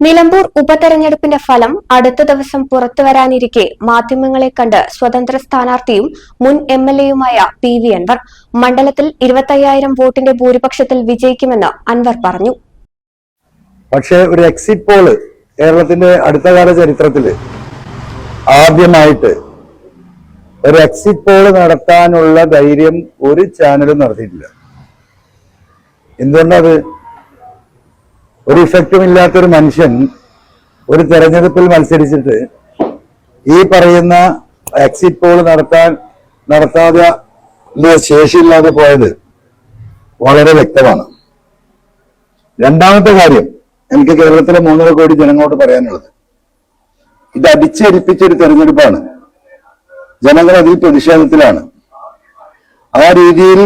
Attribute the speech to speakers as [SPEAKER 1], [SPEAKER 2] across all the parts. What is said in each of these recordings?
[SPEAKER 1] നിലമ്പൂർ ഉപതെരഞ്ഞെടുപ്പിന്റെ ഫലം അടുത്ത ദിവസം പുറത്തുവരാനിരിക്കെ മാധ്യമങ്ങളെ കണ്ട് സ്വതന്ത്ര സ്ഥാനാർത്ഥിയും മുൻ എം എൽ എയുമായ പി വി അൻവർ മണ്ഡലത്തിൽ ഇരുപത്തയ്യായിരം വോട്ടിന്റെ ഭൂരിപക്ഷത്തിൽ വിജയിക്കുമെന്ന് അൻവർ പറഞ്ഞു.
[SPEAKER 2] പക്ഷേ ഒരു എക്സിറ്റ് പോൾ കേരളത്തിന്റെ അടുത്ത കാല ചരിത്രത്തിൽ ആദ്യമായിട്ട് ഒരു എക്സിറ്റ് പോൾ നടത്താനുള്ള ധൈര്യം ഒരു ചാനലും നടത്തിയിട്ടില്ല. എന്തുകൊണ്ടത്? ഒരു ഇഫക്റ്റും ഇല്ലാത്തൊരു മനുഷ്യൻ ഒരു തെരഞ്ഞെടുപ്പിൽ മത്സരിച്ചിട്ട് ഈ പറയുന്ന എക്സിറ്റ് പോൾ നടത്താൻ നടത്താതെ ശേഷിയില്ലാതെ പോയത് വളരെ വ്യക്തമാണ്. രണ്ടാമത്തെ കാര്യം എനിക്ക് കേരളത്തിലെ മൂന്നര കോടി ജനങ്ങളോട് പറയാനുള്ളത്. ഇത് അടിച്ചേൽപ്പിച്ച ഒരു തെരഞ്ഞെടുപ്പാണ്. ജനങ്ങൾ അതിൽ പ്രതിഷേധത്തിലാണ്. ആ രീതിയിൽ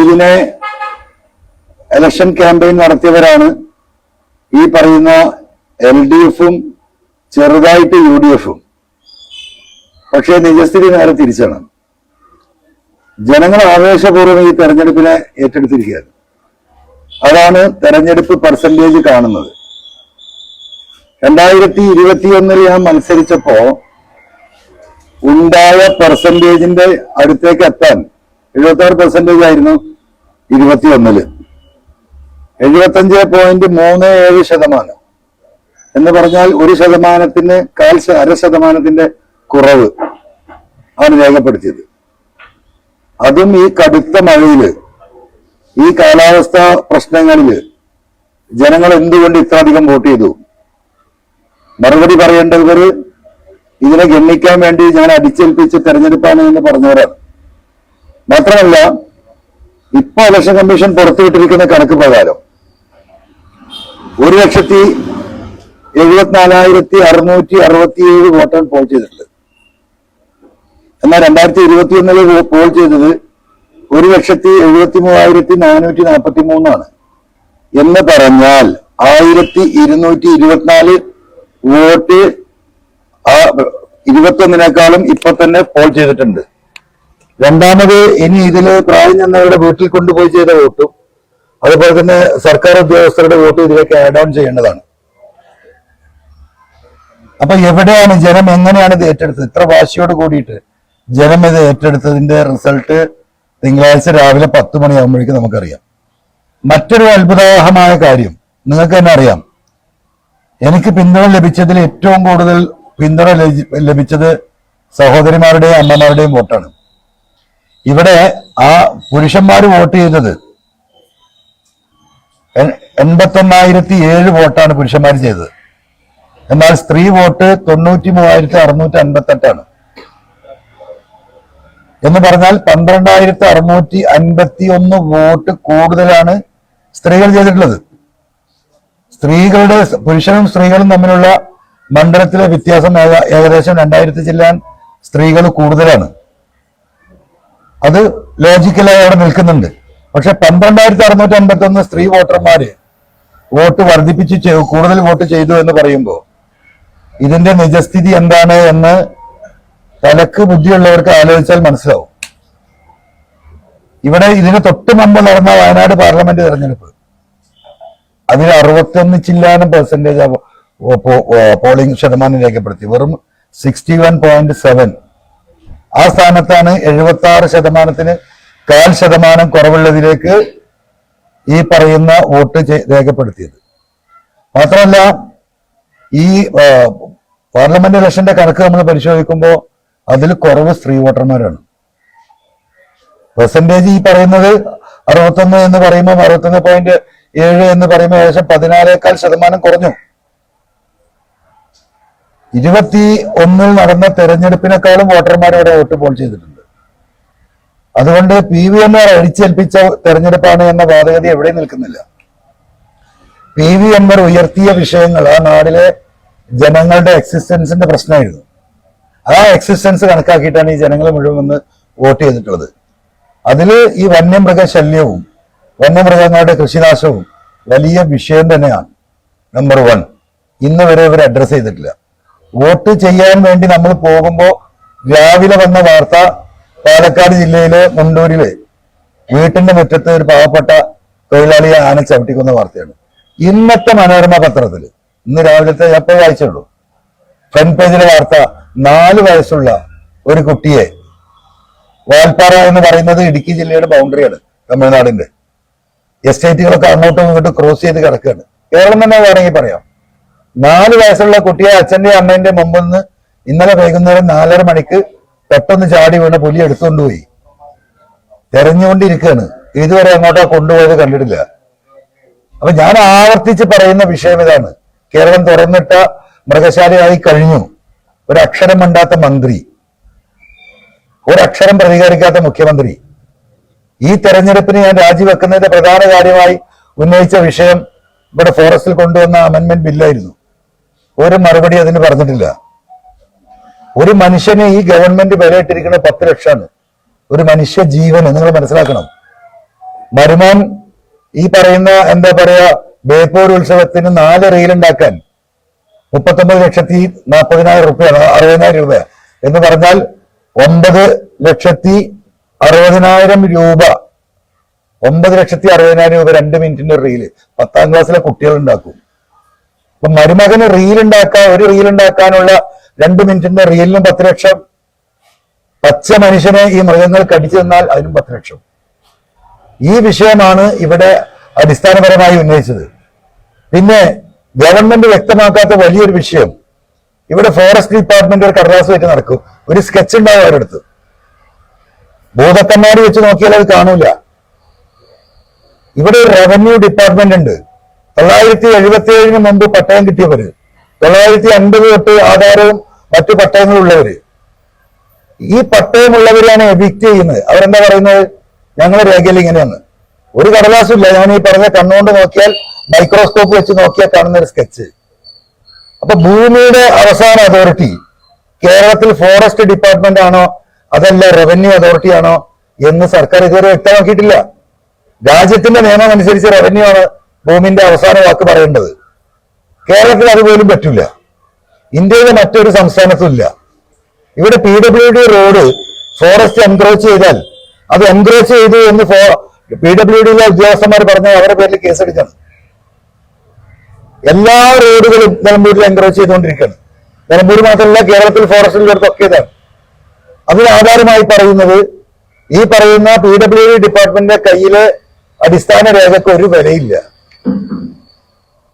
[SPEAKER 2] ഇതിനെ ഇലക്ഷൻ ക്യാമ്പയിൻ നടത്തിയവരാണ് ഈ പറയുന്ന എൽ ഡി എഫും ചെറുതായിട്ട് യു ഡി എഫും. പക്ഷേ നിജസ്ഥിതി നേരെ തിരിച്ചാണ്. ജനങ്ങൾ ആവേശപൂർവം ഈ തെരഞ്ഞെടുപ്പിനെ ഏറ്റെടുത്തിരിക്കുകയാണ്. അതാണ് തെരഞ്ഞെടുപ്പ് പെർസെന്റേജ് കാണുന്നത്. രണ്ടായിരത്തി ഇരുപത്തിയൊന്നിൽ ഞാൻ മത്സരിച്ചപ്പോ ഉണ്ടായ പെർസെന്റേജിന്റെ അടുത്തേക്ക് എത്താൻ എഴുപത്തി ആറ് പെർസെന്റേജ് ആയിരുന്നു ഇരുപത്തിയൊന്നിൽ. എഴുപത്തഞ്ച് പോയിന്റ് മൂന്ന് ഏഴ് ശതമാനം. എന്ന് പറഞ്ഞാൽ ഒരു ശതമാനത്തിന് കാൽ അര ശതമാനത്തിന്റെ കുറവ് ആണ് രേഖപ്പെടുത്തിയത്. അതും ഈ കടുത്ത മഴയിൽ ഈ കാലാവസ്ഥ പ്രശ്നങ്ങളിൽ ജനങ്ങൾ എന്തുകൊണ്ട് ഇത്ര അധികം വോട്ട് ചെയ്തു? മറുപടി പറയേണ്ടവർ ഇതിനെ ഗണ്ണിക്കാൻ വേണ്ടി ഞാൻ അടിച്ചേൽപ്പിച്ച് തെരഞ്ഞെടുപ്പാണ് എന്ന് പറഞ്ഞവരാണ്. മാത്രമല്ല ഇപ്പൊ ഇലക്ഷൻ കമ്മീഷൻ പുറത്തുവിട്ടിരിക്കുന്ന കണക്ക് പ്രകാരം ഒരു ലക്ഷത്തി എഴുപത്തിനാലായിരത്തി അറുന്നൂറ്റി അറുപത്തിയേഴ് വോട്ടാണ് പോൾ ചെയ്തിട്ടുള്ളത്. എന്നാൽ രണ്ടായിരത്തി ഇരുപത്തി ഒന്നിൽ പോൾ ചെയ്തത് ഒരു ലക്ഷത്തി എഴുപത്തി മൂവായിരത്തി നാനൂറ്റി നാൽപ്പത്തി മൂന്നാണ് എന്ന് പറഞ്ഞാൽ ആയിരത്തി ഇരുന്നൂറ്റി ഇരുപത്തിനാല് വോട്ട് ആ ഇരുപത്തൊന്നിനേക്കാളും ഇപ്പൊ തന്നെ പോൾ ചെയ്തിട്ടുണ്ട്. രണ്ടാമത് ഇനി ഇതിൽ പ്രായം ചെന്നവരുടെ വീട്ടിൽ കൊണ്ടുപോയി ചെയ്ത വോട്ടും അതുപോലെ തന്നെ സർക്കാർ ഉദ്യോഗസ്ഥരുടെ വോട്ട് ഇതിലേക്ക് ആഡ് ഓൺ ചെയ്യേണ്ടതാണ്. അപ്പൊ എവിടെയാണ് ജനം എങ്ങനെയാണ് ഇത് ഏറ്റെടുത്തത്? ഇത്ര വാശിയോട് കൂടിയിട്ട് ജനം ഇത് ഏറ്റെടുത്തതിന്റെ റിസൾട്ട് തിങ്കളാഴ്ച രാവിലെ പത്ത് മണിയാകുമ്പോഴേക്കും നമുക്കറിയാം. മറ്റൊരു അത്ഭുതകരമായ കാര്യം നിങ്ങൾക്ക് തന്നെ അറിയാം. എനിക്ക് പിന്തുണ ലഭിച്ചതിൽ ഏറ്റവും കൂടുതൽ പിന്തുണ ലഭിച്ചത് സഹോദരിമാരുടെയും അമ്മമാരുടെയും വോട്ടാണ്. ഇവിടെ ആ പുരുഷന്മാർ വോട്ട് ചെയ്തത് എൺപത്തൊന്നായിരത്തി ഏഴ് വോട്ടാണ് പുരുഷന്മാർ ചെയ്തത്. എന്നാൽ സ്ത്രീ വോട്ട് തൊണ്ണൂറ്റി മൂവായിരത്തി അറുന്നൂറ്റി അൻപത്തി എട്ടാണ് എന്ന് പറഞ്ഞാൽ പന്ത്രണ്ടായിരത്തി അറുന്നൂറ്റി അൻപത്തി ഒന്ന് വോട്ട് കൂടുതലാണ് സ്ത്രീകൾ ചെയ്തിട്ടുള്ളത്. സ്ത്രീകളുടെ പുരുഷനും സ്ത്രീകളും തമ്മിലുള്ള മണ്ഡലത്തിലെ വ്യത്യാസം ഏകദേശം രണ്ടായിരത്തി ചില്ലാൻ സ്ത്രീകൾ കൂടുതലാണ്. അത് ലോജിക്കലായി അവിടെ നിൽക്കുന്നുണ്ട്. പക്ഷെ പന്ത്രണ്ടായിരത്തി അറുന്നൂറ്റി അൻപത്തി ഒന്ന് സ്ത്രീ വോട്ടർമാര് വോട്ട് വർദ്ധിപ്പിച്ച് കൂടുതൽ വോട്ട് ചെയ്തു എന്ന് പറയുമ്പോൾ ഇതിന്റെ നിജസ്ഥിതി എന്താണ് എന്ന് തലക്ക് ബുദ്ധിയുള്ളവർക്ക് ആലോചിച്ചാൽ മനസ്സിലാവും. ഇവിടെ ഇതിന് തൊട്ട് മുമ്പ് നടന്ന വയനാട് പാർലമെന്റ് തെരഞ്ഞെടുപ്പ്. അതിൽ അറുപത്തൊന്ന് ചില്ലാനം പെർസെന്റേജ് പോളിംഗ് ശതമാനം രേഖപ്പെടുത്തി. വെറും സിക്സ്റ്റി വൺ പോയിന്റ് സെവൻ ആ സ്ഥാനത്താണ് എഴുപത്തി ആറ് ശതമാനത്തിന് കാൽ ശതമാനം കുറവുള്ളതിലേക്ക് ഈ പറയുന്ന വോട്ട് രേഖപ്പെടുത്തിയത്. മാത്രമല്ല ഈ പാർലമെന്റ് ഇലക്ഷന്റെ കണക്ക് നമ്മൾ പരിശോധിക്കുമ്പോൾ അതിൽ കുറവ് സ്ത്രീ വോട്ടർമാരാണ്. പെർസെന്റേജ് ഈ പറയുന്നത് അറുപത്തൊന്ന് എന്ന് പറയുമ്പോൾ അറുപത്തൊന്ന് പോയിന്റ് ഏഴ് എന്ന് പറയുമ്പോൾ ഏകദേശം പതിനാലേക്കാൾ ശതമാനം കുറഞ്ഞു. ഇരുപത്തി ഒന്നിൽ നടന്ന തെരഞ്ഞെടുപ്പിനേക്കാളും വോട്ടർമാർ വോട്ട് പോൾ ചെയ്തിട്ടുണ്ട്. അതുകൊണ്ട് പി വി എൻ ആർ അടിച്ചേൽപ്പിച്ച തെരഞ്ഞെടുപ്പാണ് എന്ന വാദഗതി എവിടെ നിൽക്കുന്നില്ല. പി വി അൻവർ ഉയർത്തിയ വിഷയങ്ങൾ ആ നാടിലെ ജനങ്ങളുടെ എക്സിസ്റ്റൻസിന്റെ പ്രശ്നമായിരുന്നു. ആ എക്സിസ്റ്റൻസ് കണക്കാക്കിയിട്ടാണ് ഈ ജനങ്ങൾ മുഴുവൻ വന്ന് വോട്ട് ചെയ്തിട്ടുള്ളത്. അതിൽ ഈ വന്യമൃഗ ശല്യവും വന്യമൃഗങ്ങളുടെ കൃഷിനാശവും വലിയ വിഷയം തന്നെയാണ്. നമ്പർ വൺ ഇന്ന് വരെ ഇവർ അഡ്രസ് ചെയ്തിട്ടില്ല. വോട്ട് ചെയ്യാൻ വേണ്ടി നമ്മൾ പോകുമ്പോൾ രാവിലെ വന്ന വാർത്ത പാലക്കാട് ജില്ലയിലെ മുണ്ടൂരിലെ വീട്ടിന്റെ മുറ്റത്ത് ഒരു പാവപ്പെട്ട തൊഴിലാളിയെ ആന ചവിട്ടിക്കുന്ന വാർത്തയാണ്. ഇന്നത്തെ മനോരമ പത്രത്തിൽ ഇന്ന് രാവിലത്തെ ഇപ്പോൾ വായിച്ചുള്ളൂ ഫ്രണ്ട് പേജിലെ വാർത്ത നാല് വയസ്സുള്ള ഒരു കുട്ടിയെ വാൽപ്പാറ എന്ന് പറയുന്നത് ഇടുക്കി ജില്ലയുടെ ബൗണ്ടറിയാണ് തമിഴ്നാടിന്റെ. എസ്റ്റേറ്റുകളൊക്കെ അങ്ങോട്ടും ഇങ്ങോട്ടും ക്രോസ് ചെയ്ത് കിടക്കുകയാണ്. കേരളം തന്നെ വേണമെങ്കിൽ പറയാം. നാല് വയസ്സുള്ള കുട്ടിയെ അച്ഛന്റെ അമ്മേന്റെ മുമ്പിൽ നിന്ന് ഇന്നലെ വൈകുന്നേരം നാലര മണിക്ക് പെട്ടെന്ന് ചാടി വീണ് പുലി എടുത്തുകൊണ്ടുപോയി തെരഞ്ഞുകൊണ്ടിരിക്കുകയാണ് ഇതുവരെ അങ്ങോട്ടാ കൊണ്ടുപോയത് കണ്ടിട്ടില്ല. അപ്പൊ ഞാൻ ആവർത്തിച്ച് പറയുന്ന വിഷയം ഇതാണ്. കേരളം തുറന്നിട്ട മൃഗശാലയായി കഴിഞ്ഞു. ഒരക്ഷരം മണ്ടാത്ത മന്ത്രി. ഒരക്ഷരം പ്രതികരിക്കാത്ത മുഖ്യമന്ത്രി. ഈ തെരഞ്ഞെടുപ്പിന് ഞാൻ രാജിവെക്കുന്നതിന്റെ പ്രധാന കാര്യമായി ഉന്നയിച്ച വിഷയം ഇവിടെ ഫോറസ്റ്റിൽ കൊണ്ടുവന്ന അമെന്റ്മെന്റ് ബില്ലായിരുന്നു ഒരു മറുപടി അതിന് പറഞ്ഞിട്ടില്ല. ഒരു മനുഷ്യന് ഈ ഗവൺമെന്റ് വിലയിട്ടിരിക്കുന്ന പത്ത് ലക്ഷമാണ്. ഒരു മനുഷ്യ ജീവന് നിങ്ങൾ മനസ്സിലാക്കണം. മരുമോൻ ഈ പറയുന്ന എന്താ പറയാ ബേപ്പൂർ ഉത്സവത്തിന് നാല് റീൽ ഉണ്ടാക്കാൻ മുപ്പത്തൊമ്പത് ലക്ഷത്തി നാൽപ്പതിനായിരം റുപ്യാണ് അറുപതിനായിരം രൂപ എന്ന് പറഞ്ഞാൽ ഒമ്പത് ലക്ഷത്തി അറുപതിനായിരം രൂപ. ഒമ്പത് ലക്ഷത്തി അറുപതിനായിരം രൂപ രണ്ട് മിനിറ്റിന്റെ റീൽ പത്താം ക്ലാസ്സിലെ കുട്ടികൾ ഉണ്ടാക്കും. അപ്പൊ മരുമകന് റീൽ ഉണ്ടാക്കാൻ ഒരു റീൽ ഉണ്ടാക്കാനുള്ള രണ്ട് മിനിറ്റിന്റെ റീലിനും പത്ത് ലക്ഷം. പച്ച മനുഷ്യനെ ഈ മൃഗങ്ങൾ കടിച്ചു തന്നാൽ അതിനും പത്ത് ലക്ഷം. ഈ വിഷയമാണ് ഇവിടെ അടിസ്ഥാനപരമായി ഉന്നയിച്ചത്. പിന്നെ ഗവൺമെന്റ് വ്യക്തമാക്കാത്ത വലിയൊരു വിഷയം. ഇവിടെ ഫോറസ്റ്റ് ഡിപ്പാർട്ട്മെന്റ് ഒരു കടലാസ് വെച്ച് നടക്കും. ഒരു സ്കെച്ച് ഉണ്ടാവും അവരുടെ അടുത്ത്. ഭൂതക്കന്മാര് വെച്ച് നോക്കിയാൽ അത് കാണൂല. ഇവിടെ ഒരു റവന്യൂ ഡിപ്പാർട്ട്മെന്റ് ഉണ്ട്. തൊള്ളായിരത്തി എഴുപത്തി ഏഴിന് മുമ്പ് പട്ടയം കിട്ടിയവര്. തൊള്ളായിരത്തി അൻപത് തൊട്ട് ആധാരവും മറ്റു പട്ടയങ്ങളുള്ളവര്. ഈ പട്ടയമുള്ളവരെയാണ് എവിക്റ്റ് ചെയ്യുന്നത്. അവരെന്താ പറയുന്നത്? ഞങ്ങൾ രേഖയിൽ ഇങ്ങനെയാണ്. ഒരു കടലാസും ഇല്ല ഞാൻ ഈ പറഞ്ഞ കണ്ണുകൊണ്ട് നോക്കിയാൽ മൈക്രോസ്കോപ്പ് വെച്ച് നോക്കിയാൽ കാണുന്ന ഒരു സ്കെച്ച് അപ്പൊ ഭൂമിയുടെ അവസാന അതോറിറ്റി കേരളത്തിൽ ഫോറസ്റ്റ് ഡിപ്പാർട്ട്മെന്റ് ആണോ? അതല്ല റവന്യൂ അതോറിറ്റി ആണോ? എന്ന് സർക്കാർ ഇതുവരെ വ്യക്തമാക്കിയിട്ടില്ല. രാജ്യത്തിന്റെ നിയമം അനുസരിച്ച് റവന്യൂ ആണ് ഭൂമിന്റെ അവസാന വാക്ക് പറയേണ്ടത്. കേരളത്തിൽ അതുപോലും പറ്റില്ല. ഇന്ത്യയിലെ മറ്റൊരു സംസ്ഥാനത്തും ഇല്ല. ഇവിടെ P W D road forest encroach ചെയ്താൽ അത് എൻക്രോച്ച് ചെയ്തു എന്ന് പി ഡബ്ല്യു ഡിയിലെ ഉദ്യോഗസ്ഥന്മാർ പറഞ്ഞ അവരുടെ പേരിൽ കേസെടുക്കണം എല്ലാ റോഡുകളും നിലമ്പൂരിൽ എൻക്രോച്ച് ചെയ്തുകൊണ്ടിരിക്കുകയാണ്. നിലമ്പൂർ മാത്രമല്ല കേരളത്തിൽ ഫോറസ്റ്റിൽ ഫോറസ്റ്റിലുള്ളവർക്കൊക്കെ ഇതാണ്. അതിന് ആധാരമായി പറയുന്നത് ഈ പറയുന്ന പി ഡബ്ല്യു ഡി ഡിപ്പാർട്ട്മെന്റിന്റെ കയ്യിലെ അടിസ്ഥാന രേഖക്ക് ഒരു വിലയില്ല.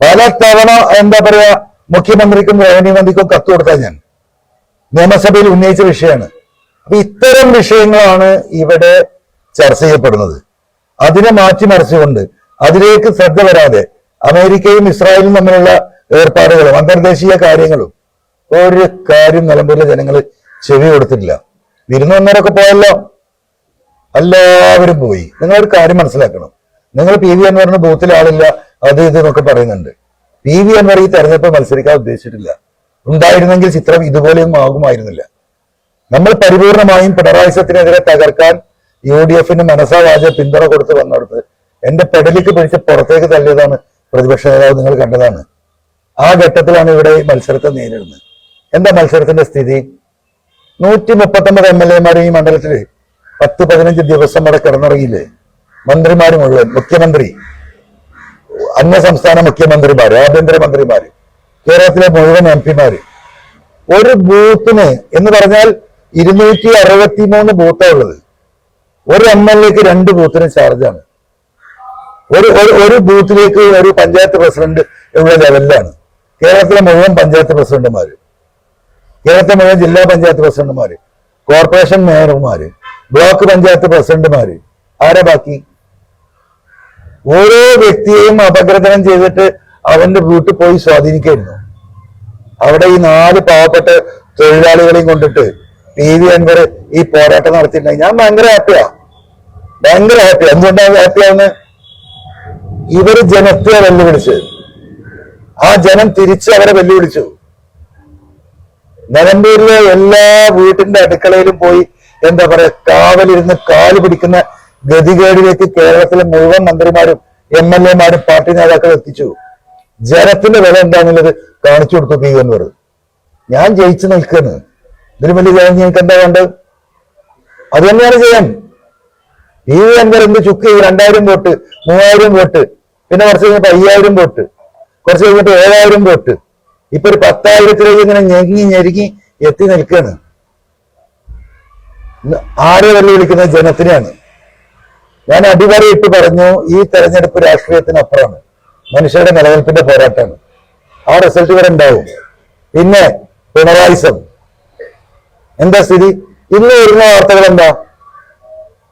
[SPEAKER 2] പല തവണ എന്താ പറയാ മുഖ്യമന്ത്രിക്കും റവന്യൂ മന്ത്രിക്കും കത്ത് കൊടുത്താൽ ഞാൻ. നിയമസഭയിൽ ഉന്നയിച്ച വിഷയമാണ്. അപ്പൊ ഇത്തരം വിഷയങ്ങളാണ് ഇവിടെ ചർച്ച ചെയ്യപ്പെടുന്നത്. അതിനെ മാറ്റിമറിച്ചുകൊണ്ട് അതിലേക്ക് ശ്രദ്ധ വരാതെ അമേരിക്കയും ഇസ്രായേലും തമ്മിലുള്ള ഏർപ്പാടുകളും അന്തർദേശീയ കാര്യങ്ങളും ഒരു കാര്യം നിലമ്പൂരിലെ ജനങ്ങൾ ചെവി കൊടുത്തിട്ടില്ല. വിരുന്ന് വന്നവരൊക്കെ പോയല്ലോ. എല്ലാവരും പോയി. നിങ്ങളൊരു കാര്യം മനസ്സിലാക്കണം. നിങ്ങൾ പി വി എന്ന് ബൂത്തിൽ ആളില്ല. അത് ഇത് എന്നൊക്കെ പറയുന്നുണ്ട്. പി വി അൻവർ ഈ തെരഞ്ഞെടുപ്പ് മത്സരിക്കാൻ ഉദ്ദേശിച്ചിട്ടില്ല. ഉണ്ടായിരുന്നെങ്കിൽ ചിത്രം ഇതുപോലെയൊന്നും ആകുമായിരുന്നില്ല. നമ്മൾ പരിപൂർണമായും പിണറായി സത്തിനെതിരെ തകർക്കാൻ യു ഡി എഫിന് മനസ്സാവാച പിന്തുണ കൊടുത്ത് വന്നിടത്ത് എന്റെ പെടലിക്ക് പിടിച്ച് പുറത്തേക്ക് തള്ളിയതാണ് പ്രതിപക്ഷ നേതാവ് നിങ്ങൾ കണ്ടതാണ്. ആ ഘട്ടത്തിലാണ് ഇവിടെ മത്സരത്തെ നേരിടുന്നത്. എന്താ മത്സരത്തിന്റെ സ്ഥിതി? നൂറ്റി മുപ്പത്തൊമ്പത് എം എൽ എമാരും ഈ മണ്ഡലത്തിൽ പത്ത് പതിനഞ്ച് ദിവസം വരെ കിടന്നിറങ്ങിയില്ലേ? മന്ത്രിമാരും മുഴുവൻ മുഖ്യമന്ത്രി. അന്യ സംസ്ഥാന മുഖ്യമന്ത്രിമാര് ആഭ്യന്തരമന്ത്രിമാര് കേരളത്തിലെ മുഴുവൻ എം പിമാര്. ഒരു ബൂത്തിന് എന്ന് പറഞ്ഞാൽ ഇരുന്നൂറ്റി അറുപത്തി മൂന്ന് ബൂത്താണ് ഉള്ളത്. ഒരു എം എൽ എക്ക് രണ്ട് ബൂത്തിന് ചാർജാണ്. ഒരു ഒരു- ബൂത്തിലേക്ക് ഒരു പഞ്ചായത്ത് പ്രസിഡന്റ് ഉള്ള ലെവലിലാണ്. കേരളത്തിലെ മുഴുവൻ പഞ്ചായത്ത് പ്രസിഡന്റുമാര്. കേരളത്തിലെ മുഴുവൻ ജില്ലാ പഞ്ചായത്ത് പ്രസിഡന്റുമാര്. കോർപ്പറേഷൻ മേയർമാര്. ബ്ലോക്ക് പഞ്ചായത്ത് പ്രസിഡന്റുമാര്. ആരാ ബാക്കി? ഓരോ വ്യക്തിയെയും അപഗ്രഥനം ചെയ്തിട്ട് അവന്റെ വീട്ടിൽ പോയി സ്വാധീനിക്കായിരുന്നു. അവിടെ ഈ നാല് പാവപ്പെട്ട തൊഴിലാളികളെയും കൊണ്ടിട്ട് പി വി അൻവർ ഈ പോരാട്ടം നടത്തിയിട്ടുണ്ടെങ്കിൽ ഞാൻ ഭയങ്കര ഹാപ്പിയാ ഭയങ്കര ഹാപ്പിയാ എന്തുകൊണ്ടാണ് ഹാപ്പിയാന്ന് ഇവർ ജനത്തെ വെല്ലുവിളിച്ച്. ആ ജനം തിരിച്ച് അവരെ വെല്ലുവിളിച്ചു. നിലമ്പൂരിലെ എല്ലാ വീട്ടിന്റെ അടുക്കളയിലും പോയി എന്താ പറയാ കാവലിരുന്ന് കാൽ പിടിക്കുന്ന ഗതികേടിലേക്ക് കേരളത്തിലെ മുഴുവൻ മന്ത്രിമാരും എം എൽ എമാരും പാർട്ടി നേതാക്കൾ എത്തിച്ചു. ജനത്തിന്റെ വില എന്താണെന്നുള്ളത് കാണിച്ചു കൊടുത്തു പി എന്ന് പറഞ്ഞു ഞാൻ ജയിച്ചു നിൽക്കുന്നു ഇതിന് വലിയ ജയം ഞങ്ങൾക്ക് എന്താ വേണ്ടത് അത് തന്നെയാണ് ചെയ്യാൻ പി വി എന്ത് ചുക്ക് രണ്ടായിരം വോട്ട് മൂവായിരം വോട്ട് പിന്നെ കുറച്ച് കഴിഞ്ഞപ്പോ അയ്യായിരം വോട്ട് കുറച്ച് കഴിഞ്ഞിട്ട് ഏഴായിരം വോട്ട്. ഇപ്പൊ ഒരു പത്തായിരത്തിലേക്ക് ഇങ്ങനെ ഞെങ്ങി ഞെരുങ്ങി എത്തി നിൽക്കുകയാണ്. ആരെ വെല്ലുവിളിക്കുന്നത് ജനത്തിനെയാണ്. ഞാൻ അടിവരയിട്ട് പറഞ്ഞു ഈ തെരഞ്ഞെടുപ്പ് രാഷ്ട്രീയത്തിനപ്പുറമാണ്. മനുഷ്യരുടെ നിലനിൽപ്പിന്റെ പോരാട്ടമാണ്. ആ റിസൾട്ട് വരെ ഉണ്ടാവും. പിന്നെ പിണറായിസം. എന്താ സ്ഥിതി? ഇന്ന് വരുന്ന വാർത്തകൾ എന്താ?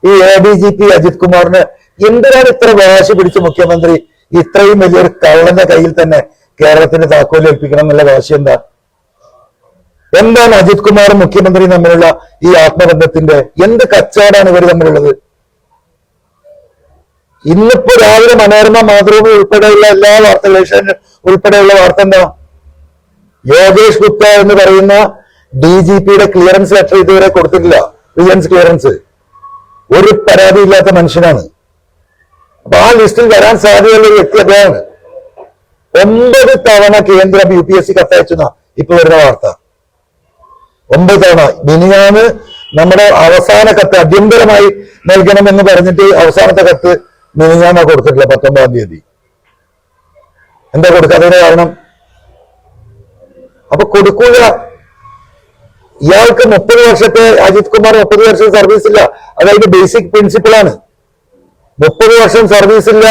[SPEAKER 2] ഈ A D G P Ajith കുമാറിന് എന്തിനാണ് ഇത്ര വാശി പിടിച്ച മുഖ്യമന്ത്രി ഇത്രയും വലിയൊരു കള്ളന്റെ കയ്യിൽ തന്നെ കേരളത്തിന് താക്കോൽ ഏൽപ്പിക്കണം എന്നുള്ള വാശി എന്താ? എന്താണ് അജിത് കുമാറും മുഖ്യമന്ത്രിയും തമ്മിലുള്ള ഈ ആത്മബന്ധത്തിന്റെ എന്ത് കച്ചവടമാണ് ഇവർ തമ്മിലുള്ളത്? ഇന്നിപ്പോ രാവിലെ മനോരമ മാതൃഭൂമി ഉൾപ്പെടെയുള്ള എല്ലാ വാർത്തകളും ഉൾപ്പെടെയുള്ള വാർത്ത എന്താ? യോഗേഷ് ഗുപ്ത എന്ന് പറയുന്ന ഡി ജി പിയുടെ ക്ലിയറൻസ് ലെറ്റർ ഇതുവരെ കൊടുത്തിട്ടില്ല. Vigilance clearance. ഒരു പരാതി ഇല്ലാത്ത മനുഷ്യനാണ്. അപ്പൊ ആ ലിസ്റ്റിൽ വരാൻ സാധ്യതയുള്ള വ്യക്തി അദ്ദേഹമാണ് ഒമ്പത് തവണ കേന്ദ്രം യു പി എസ് സി കത്തയച്ചെന്ന ഇപ്പൊ വരുന്ന വാർത്ത. ഒമ്പത് തവണ. മിനിയാന്ന് നമ്മുടെ അവസാന കത്ത് അടിയന്തരമായി നൽകണമെന്ന് പറഞ്ഞിട്ട് അവസാനത്തെ കത്ത് മിനിഞ്ഞാന്ന് കൊടുത്തിട്ടില്ല പത്തൊമ്പതാം തീയതി. എന്താ കൊടുക്കാത്തതിന്റെ കാരണം? അപ്പൊ കൊടുക്കൂല. ഇയാൾക്ക് മുപ്പത് വർഷത്തെ അജിത് കുമാർ മുപ്പത് വർഷം സർവീസ് ഇല്ല. അതായത് ബേസിക് പ്രിൻസിപ്പിളാണ് മുപ്പത് വർഷം സർവീസ് ഇല്ല.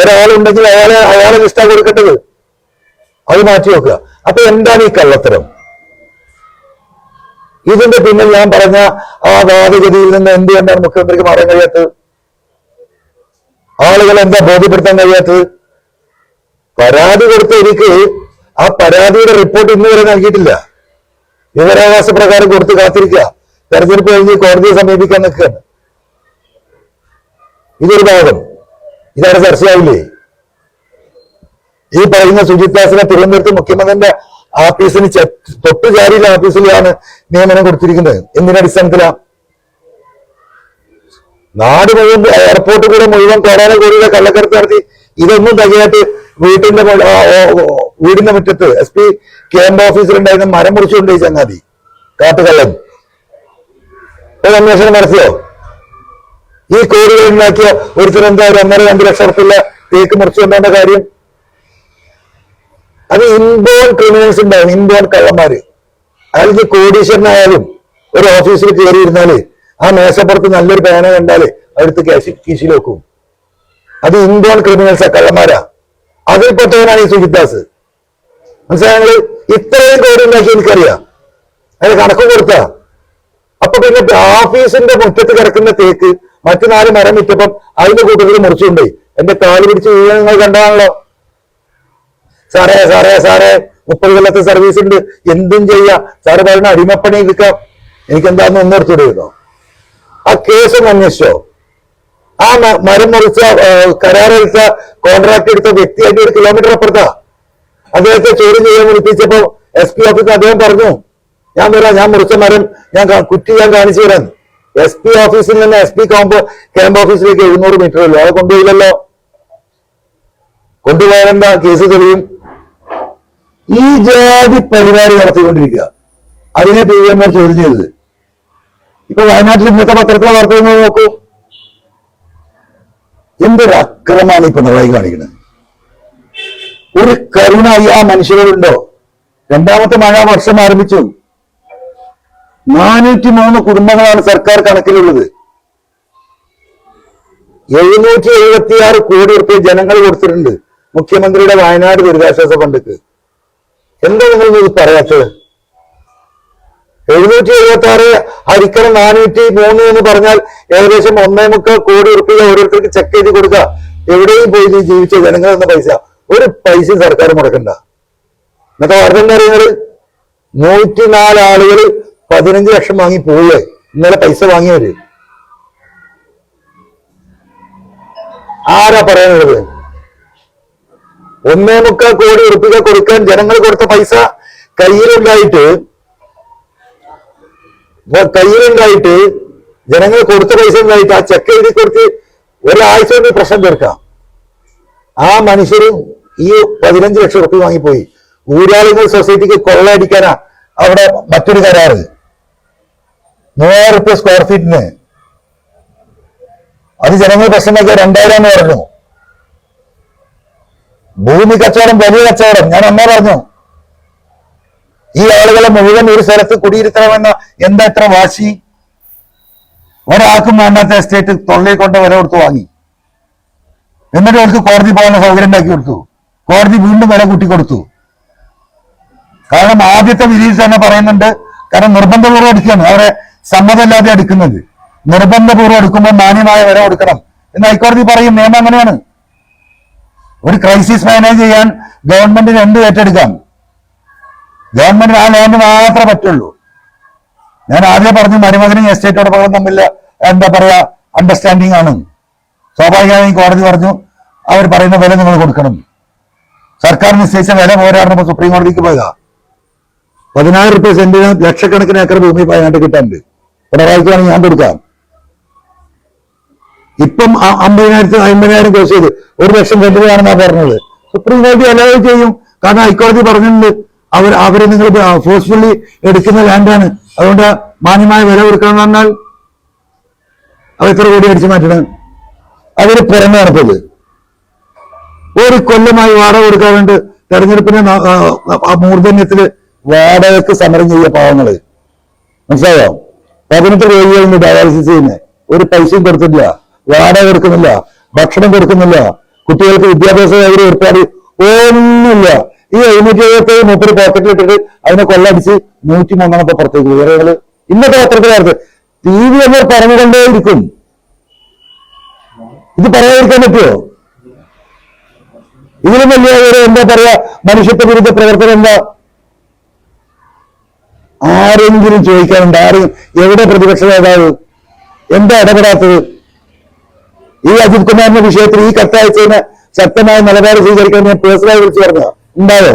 [SPEAKER 2] ഒരാളുണ്ടെങ്കിൽ അയാളെ അയാളെ ലിസ്റ്റാ കൊടുക്കേണ്ടത്. അത് മാറ്റി വെക്കുക. അപ്പൊ എന്താണ് ഈ കള്ളത്തരം? ഇതിന്റെ പിന്നിൽ ഞാൻ പറഞ്ഞ ആ വാദഗതിയിൽ നിന്ന് എന്തുകൊണ്ടാണ് മുഖ്യമന്ത്രിക്ക് മാറാൻ കഴിയാത്തത്? ആളുകളെ എന്താ ബോധ്യപ്പെടുത്താൻ കഴിയാത്തത്? പരാതി കൊടുത്ത എനിക്ക് ആ പരാതിയുടെ റിപ്പോർട്ട് ഇന്ന് വരെ നൽകിയിട്ടില്ല. വിവരാവകാശ പ്രകാരം കൊടുത്ത് കാത്തിരിക്കുക. തെരഞ്ഞെടുപ്പ് കഴിഞ്ഞ് കോടതിയെ സമീപിക്കാൻ നിൽക്കുകയാണ്. ഇതൊരു ഭാഗം. ഇതാണ് ചർച്ചയാവില്ലേ? ഈ പറയുന്ന സുജിത് ദാസിനെ തിരുവനന്തപുരത്ത് മുഖ്യമന്ത്രിന്റെ ആഫീസിന് തൊട്ടുചാരിയിലെ ഓഫീസിലാണ് നിയമനം കൊടുത്തിരിക്കുന്നത്. എന്തിന്റെ അടിസ്ഥാനത്തിലാ നാട് മുഴുവൻ എയർപോർട്ട് കൂടെ മുഴുവൻ കൊറോണ കൂടിയ കള്ളക്കരത്ത് നടത്തി. ഇതൊന്നും തികയായിട്ട് വീട്ടിന്റെ വീടിന്റെ മുറ്റത്ത് എസ് പി ക്യാമ്പ് ഓഫീസിലുണ്ടായിരുന്ന മരം മുറിച്ചുകൊണ്ട് ചങ്ങാതി കാട്ടുകള്ളൻ. അന്വേഷണം നടത്തിയോ? ഈ കോടികൾ ഉണ്ടാക്കിയ ഒരുത്തരെന്താ ഒരു ഒന്നര രണ്ട് ലക്ഷം ഉറപ്പില്ല തേക്ക് മുറിച്ചു കാര്യം? അത് ഇൻബോൺ ക്രിമിനൽസ് ഉണ്ടാവും ഇൻബോൺ കള്ളന്മാര്. അയാൾക്ക് കോടീശ്വരനായാലും ഒരു ഓഫീസിൽ കയറിയിരുന്നാൽ ആ മേശപ്പുറത്ത് നല്ലൊരു പേന കണ്ടാൽ അവിടുത്തെ കേസ് കീശിൽ അത് ഇന്ത്യൻ ക്രിമിനൽസ് കള്ളന്മാരാ. അതിൽപ്പെട്ടവനാണ് ഈ സുജിത്താസ് മനസ്സിലായത് ഇത്രയും കോടി ഉണ്ടാക്കി എനിക്കറിയാം. അതിന് കണക്ക് കൊടുത്ത. അപ്പൊ പിന്നെ ഓഫീസിന്റെ മുറ്റത്ത് കിടക്കുന്ന തേക്ക് മറ്റു നാല് മരം വിറ്റപ്പം അതിന്റെ കൂട്ടത്തിൽ മുറിച്ചുണ്ട് എന്റെ കാൽ പിടിച്ച് വീഴാൻ നിങ്ങൾ കണ്ടതാണല്ലോ. സാറേ സാറേ സാറേ മുപ്പത് കൊല്ലത്തെ സർവീസ് ഉണ്ട്. എന്തും ചെയ്യാം. സാറ് പറയുന്ന അടിമപ്പണി എനിക്ക് എന്താന്ന് ഒന്നെടുത്തുവിടുന്നോ ആ കേസ് അന്വേഷിച്ചോ? ആ മരം മുറിച്ച കരാറെടുത്ത കോൺട്രാക്ട് എടുത്ത വ്യക്തിയായിട്ട് ഒരു കിലോമീറ്റർ അപ്പുറത്താ. അദ്ദേഹത്തെ ചോദ്യം ചെയ്യാൻ വിളിപ്പിച്ചപ്പോ എസ് പി ഓഫീസ് അദ്ദേഹം പറഞ്ഞു ഞാൻ വരാം ഞാൻ മുറിച്ച മരം ഞാൻ കുറ്റി ഞാൻ കാണിച്ചു തരാം. എസ് പി ഓഫീസിൽ നിന്ന് എസ് പി ക്യാമ്പ് ക്യാമ്പ് ഓഫീസിലേക്ക് എഴുന്നൂറ് മീറ്റർ ഉള്ളൂ. അത് കൊണ്ടുപോയില്ലല്ലോ. കൊണ്ടുപോയാലെന്താ? കേസ് തെളിയും. ഈ ജാതി പരിപാടി നടത്തിക്കൊണ്ടിരിക്കുക. അതിനെ പി എം ചോദ്യം ചെയ്തത്. ഇപ്പൊ വയനാട്ടിൽ ഇന്നത്തെ പത്രത്തിലെ വാർത്ത നോക്കൂ. എന്തൊരു അക്രമാണ് ഈ പിണറായി കാണിക്കുന്നത്? ഒരു കരുണ ഈ ആ മനുഷ്യരുണ്ടോ? രണ്ടാമത്തെ മഴ വർഷം ആരംഭിച്ചു. നാനൂറ്റി മൂന്ന് കുടുംബങ്ങളാണ് സർക്കാർ കണക്കിലുള്ളത്. എഴുന്നൂറ്റി എഴുപത്തിയാറ് കോടി റുപ്യ ജനങ്ങൾ കൊടുത്തിട്ടുണ്ട് മുഖ്യമന്ത്രിയുടെ വയനാട് ദുരിതാശ്വാസ ഫണ്ടിക്ക്. എന്താ നിങ്ങൾ പറയാത്തത്? എഴുന്നൂറ്റി എഴുപത്തി ആറ് ഹരിക്കണം നാനൂറ്റി മൂന്ന് എന്ന് പറഞ്ഞാൽ ഏകദേശം ഒന്നേ മുക്കാൽ കോടി റുപ്യ ഓരോരുത്തർക്ക് ചെക്ക് ചെയ്ത് കൊടുക്കുക. എവിടെയും പോയി നീ ജീവിച്ച ജനങ്ങൾ എന്ന പൈസ. ഒരു പൈസ സർക്കാർ മുടക്കണ്ട. ഇന്നത്തെ വാർത്ത എന്താ പറയുന്നത്? നൂറ്റിനാല് ആളുകൾ പതിനഞ്ച് ലക്ഷം വാങ്ങി പോയേ ഇന്നലെ പൈസ വാങ്ങിയവര്. ആരാ പറയാനുള്ളത് ഒന്നേ മുക്കാൽ കോടി ഉറുപ്പിക കൊടുക്കാൻ ജനങ്ങൾ കൊടുത്ത പൈസ കയ്യിലുണ്ടായിട്ട് കയ്യിലുണ്ടായിട്ട് ജനങ്ങൾ കൊടുത്ത പൈസ ഉണ്ടായിട്ട് ആ ചെക്ക് എഴുതി കൊടുത്ത് ഒരാഴ്ച കൊണ്ട് പ്രശ്നം തീർക്കാം. ആ മനുഷ്യരും ഈ പതിനഞ്ച് ലക്ഷം ഉറപ്പ് വാങ്ങിപ്പോയി. ഊരാളുകൾ സൊസൈറ്റിക്ക് കൊള്ളയടിക്കാനാ അവിടെ മറ്റൊരു കരാറ്. മൂവായിരം റുപ്യ സ്ക്വയർ ഫീറ്റിന് അത് ജനങ്ങൾ പ്രശ്നമാക്കിയ രണ്ടായിരം എന്ന് പറഞ്ഞു. ഭൂമി കച്ചവടം വലിയ കച്ചവടം. ഞാൻ അമ്മ പറഞ്ഞു. ഈ ആളുകളെ മുഴുവൻ ഒരു സ്ഥലത്ത് കുടിയിരുത്തണമെന്ന എന്താ വാശി? ഒരാൾക്കും വേണ്ടാത്ത എസ്റ്റേറ്റ് തൊള്ളയിൽ കൊണ്ട് വില കൊടുത്ത് വാങ്ങി. എന്നിട്ട് അവർക്ക് കോടതി പോകാനുള്ള സൗകര്യം ഉണ്ടാക്കി കൊടുത്തു. കോടതി വീണ്ടും വില കൂട്ടി കൊടുത്തു. കാരണം ആദ്യത്തെ വിധിയിൽ തന്നെ പറയുന്നുണ്ട് കാരണം നിർബന്ധപൂർവം എടുക്കുകയാണ്. അവരെ സമ്മതമില്ലാതെ എടുക്കുന്നത്. നിർബന്ധപൂർവം എടുക്കുമ്പോൾ മാന്യമായ വില കൊടുക്കണം. എന്ന് ഹൈക്കോടതി പറയും നിയമം അങ്ങനെയാണ്. ഒരു ക്രൈസിസ് മാനേജ് ചെയ്യാൻ ഗവൺമെന്റിന് എന്ത് ഏറ്റെടുക്കാം. ഗവൺമെന്റിന് ആ ലാൻഡ് മാത്രമേ പറ്റുള്ളൂ. ഞാൻ ആദ്യം പറഞ്ഞു മരുമകനും എസ്റ്റേറ്റ് ഉടമകളും തമ്മിൽ എന്താ പറയാ അണ്ടർസ്റ്റാൻഡിങ് ആണ്. സ്വാഭാവികമായും കോടതി പറഞ്ഞു അവർ പറയുന്ന വില നിങ്ങൾ കൊടുക്കണം. സർക്കാർ നിശ്ചയിച്ച വില പോരാടുമ്പോൾ സുപ്രീം കോടതിക്ക് പോയതാ. പതിനായിരം റുപ്യ സെന്റിന് ലക്ഷക്കണക്കിന് ഏക്കർ ഭൂമി വയനാട്ടിൽ കിട്ടാനുണ്ട്. പിണറായിക്ക് വേണമെങ്കിൽ ഞാൻ കൊടുക്കാം. ഇപ്പം അമ്പതിനായിരത്തി അമ്പതിനായിരം കേസ് ചെയ്ത് ഒരു ലക്ഷം സെന്റിനാണെന്നാണ് പറഞ്ഞത്. സുപ്രീം കോടതി അലോ ചെയ്യും. കാരണം ഹൈക്കോടതി പറഞ്ഞിട്ടുണ്ട് അവർ അവരെ നിങ്ങൾ ഫോഴ്സ്ഫുള്ളി എടുക്കുന്ന ലാൻഡാണ്. അതുകൊണ്ട് മാന്യമായ വില കൊടുക്കണം പറഞ്ഞാൽ അവർ എത്ര കോടി അടിച്ചു മാറ്റണം. അതിന് പുറമെ നടപ്പത് ഒരു കൊല്ലമായി വാടക കൊടുക്കാറുണ്ട്. തെരഞ്ഞെടുപ്പിന്റെ മൂർധന്യത്തിൽ വാടകയ്ക്ക് സമരം ചെയ്യ പാവങ്ങൾ. മനസ്സിലായോ? പതിനെട്ട് രോഗികളുണ്ട് ഡയാലിസിസ് ചെയ്യുന്നത് ഒരു പൈസയും കൊടുത്തില്ല വാടക കൊടുക്കുന്നില്ല. ഭക്ഷണം കൊടുക്കുന്നില്ല. കുട്ടികൾക്ക് വിദ്യാഭ്യാസ ഏർപ്പാട് ഒന്നുമില്ല. ഈ എഴുന്നൂറ്റി എഴുപത്തി ഏഴ് മുപ്പത് പോക്കറ്റിൽ ഇട്ടിട്ട് അതിനെ കൊള്ളടിച്ച് നൂറ്റി മൂന്നാമത്തെ പുറത്തേക്ക് വിവരങ്ങൾ ഇന്നത്തെ പത്രത്തിനകത്ത് ടി വി എന്നവർ പറഞ്ഞുകൊണ്ടേയിരിക്കും ഇത് പറയാതിരിക്കാൻ പറ്റുമോ ഇതിലും വലിയ ഒരു എന്താ പറയാ മനുഷ്യത്വ വിരുദ്ധ പ്രവർത്തനം എന്താ? ആരെങ്കിലും ചോദിക്കാനുണ്ട്. ആരും എവിടെ പ്രതിപക്ഷ നേതാവ്? എന്താ ഇടപെടാത്തത്? ഈ അജിത് കുമാറിന്റെ വിഷയത്തിൽ ഈ കത്തയച്ചതിന് ശക്തമായ നിലപാട് സ്വീകരിക്കാൻ ഞാൻ പേഴ്സണലായി വിളിച്ചു പറഞ്ഞ ഉണ്ടായോ?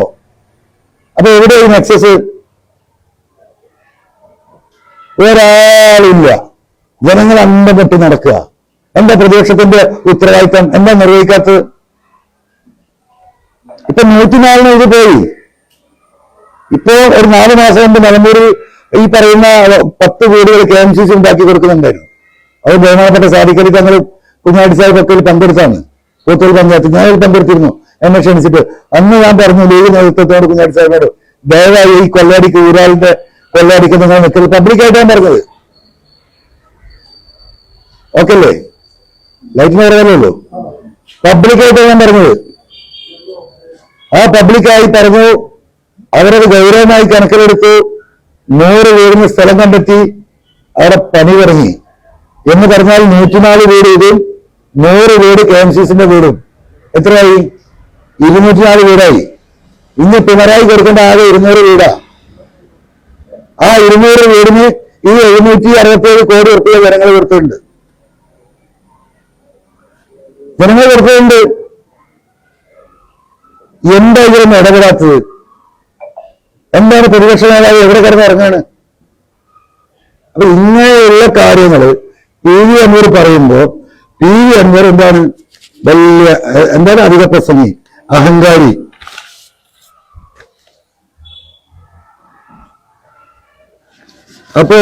[SPEAKER 2] അപ്പൊ എവിടെ ഈ നെക്സസ്? ഒരാളില്ല. ജനങ്ങൾ അന്തം പൊട്ടി നടക്കുക. എന്താ പ്രതിപക്ഷത്തിന്റെ ഉത്തരവാദിത്തം? എന്താ നിർവഹിക്കാത്തത്? ഇപ്പൊ നൂറ്റിനാലിന് ഇത് പോയി. ഇപ്പോ ഒരു നാല് മാസം കൊണ്ട് മലമ്പൂരിൽ ഈ പറയുന്ന പത്ത് വീടുകൾ കെ എം സി സി ഉണ്ടാക്കി കൊടുക്കുന്നുണ്ടായിരുന്നു. അത് ബഹുമാനപ്പെട്ട സാധിക്കലി തങ്ങൾ കുഞ്ഞാടി സാഹിബ് ഒക്കെ പങ്കെടുത്താണ്. പൂത്തോൾ പഞ്ചായത്ത് ഞാൻ പങ്കെടുത്തിരുന്നു. എന്നെ ക്ഷണിച്ചിട്ട് അന്ന് ഞാൻ പറഞ്ഞു ലീഗ് നേതൃത്വത്തോട് കുഞ്ഞാടി സാഹിബോട് ദയവായി ഈ കൊള്ളാടിക്ക് ഊരാളിന്റെ കൊല്ലാടിക്ക് നിങ്ങൾ നിൽക്കൽ ഞാൻ പറഞ്ഞത്. ഓക്കെ അല്ലേ? ലൈറ്റിന് പറയാനേ ഉള്ളൂ. പബ്ലിക്കായിട്ടാണ് ഞാൻ പറഞ്ഞത്. ആ പബ്ലിക്കായി പറഞ്ഞു അവരത് ഗൗരവമായി കണക്കിലെടുത്തു നൂറ് വീടിന് സ്ഥലം കണ്ടെത്തി അവിടെ പണി തുടങ്ങി. എന്ന് പറഞ്ഞാൽ നൂറ്റിനാല് വീട് ഇതും നൂറ് വീട് കെ എം സി സിന്റെ വീടും. എത്രയായി? ഇരുന്നൂറ്റിനാല് വീടായി. ഇന്ന് പിണറായി കൊടുക്കേണ്ട ആകെ ഇരുന്നൂറ് വീടാ. ആ ഇരുന്നൂറ് വീടിന് ഈ എഴുന്നൂറ്റി അറുപത്തേഴ് കോടി ഉറപ്പിയ ജനങ്ങൾ കൊടുത്തിട്ടുണ്ട്. ജനങ്ങൾ കൊടുത്തിട്ടുണ്ട്. എന്താ ഇതിലൊന്നും ഇടപെടാത്തത്? എന്താണ് പ്രതിപക്ഷ നേതാവ് എവിടെ കിടന്ന് ഇറങ്ങാണ് അപ്പൊ ഇങ്ങനെയുള്ള കാര്യങ്ങൾ പി വി അൻവർ പറയുമ്പോ പി വി അൻവർ എന്താണ് വലിയ എന്താണ് അധിക പ്രസംഗി? അഹങ്കാരി. അപ്പോ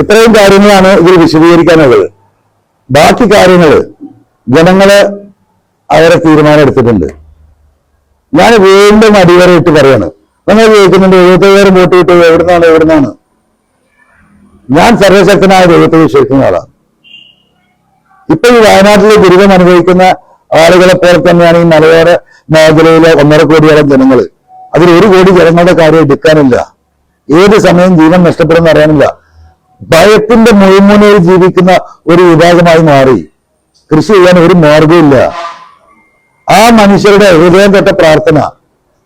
[SPEAKER 2] ഇത്രയും കാര്യങ്ങളാണ് ഇതിൽ വിശദീകരിക്കാനുള്ളത്. ബാക്കി കാര്യങ്ങൾ ജനങ്ങൾ അവരെ തീരുമാനം എടുത്തിട്ടുണ്ട്. ഞാൻ വീണ്ടും അടിവരയിട്ട് പറയാണ്. നമ്മൾ ചോദിക്കുന്നുണ്ട് എഴുപത്തയ്യായിരം വോട്ട് കിട്ടും എവിടുന്നാണ് എവിടുന്നാണ്? ഞാൻ സർവശക്തനായ ദൈവത്തെ വിശ്വസിക്കുന്ന ആളാണ്. ഇപ്പൊ ഈ വയനാട്ടിലെ ദുരിതം അനുഭവിക്കുന്ന ആളുകളെ പോലെ തന്നെയാണ് ഈ മലയോര മേഖലയിലെ ഒന്നര കോടിയോളം ജനങ്ങൾ അതിൽ ഒരു കോടി ജനങ്ങളുടെ കാര്യം എടുക്കാനില്ല. ഏത് സമയം ജീവൻ നഷ്ടപ്പെടുമെന്ന് അറിയാനില്ല. ഭയത്തിന്റെ മുഴുമുനയിൽ ജീവിക്കുന്ന ഒരു വിഭാഗമായി മാറി. കൃഷി ചെയ്യാൻ ഒരു മാർഗമില്ല ആ മനുഷ്യരുടെ ഹൃദയം തൊട്ട പ്രാർത്ഥന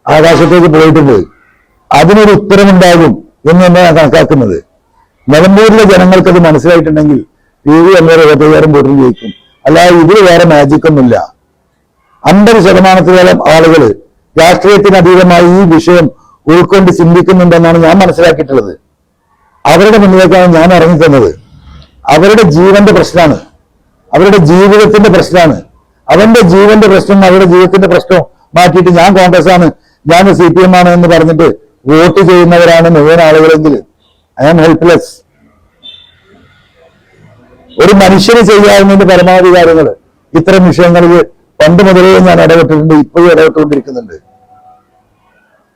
[SPEAKER 2] ആകാശത്തേക്ക് പോയിട്ടുണ്ട്. അതിനൊരു ഉത്തരമുണ്ടാകും എന്ന് തന്നെയാണ് കണക്കാക്കുന്നത്. നിലമ്പൂരിലെ ജനങ്ങൾക്ക് അത് മനസ്സിലായിട്ടുണ്ടെങ്കിൽ ടി വി എന്നൊരു ഇരുപത്തയ്യായിരം വോട്ടിന് ജയിക്കും. അല്ലാതെ ഇതിൽ വേറെ മാജിക് ഒന്നുമില്ല. അമ്പത് ശതമാനത്തിലേറെ ആളുകൾ രാഷ്ട്രീയത്തിന് അതീതമായി ഈ വിഷയം ഉൾക്കൊണ്ട് ചിന്തിക്കുന്നുണ്ടെന്നാണ് ഞാൻ മനസ്സിലാക്കിയിട്ടുള്ളത്. അവരുടെ മുന്നിലേക്കാണ് ഞാൻ ഇറങ്ങി തന്നത് അവരുടെ ജീവന്റെ പ്രശ്നമാണ്. അവരുടെ ജീവിതത്തിന്റെ പ്രശ്നമാണ്. അവന്റെ ജീവന്റെ പ്രശ്നം അവരുടെ ജീവിതത്തിന്റെ പ്രശ്നം മാറ്റിയിട്ട് ഞാൻ കോൺഗ്രസ് ആണ് ഞാൻ സി പി എം ആണ് എന്ന് പറഞ്ഞിട്ട് വോട്ട് ചെയ്യുന്നവരാണ് മുഴുവൻ ആളുകളെങ്കിൽ ഐ ആം ഹെൽപ്ലെസ് ഒരു മനുഷ്യന് ചെയ്യാവുന്നതിന്റെ പരമാവധി ഇത്തരം വിഷയങ്ങളിൽ പണ്ട് മുതലേ ഞാൻ ഇടപെട്ടിട്ടുണ്ട് ഇപ്പോഴും ഇടപെട്ടുകൊണ്ടിരിക്കുന്നുണ്ട്.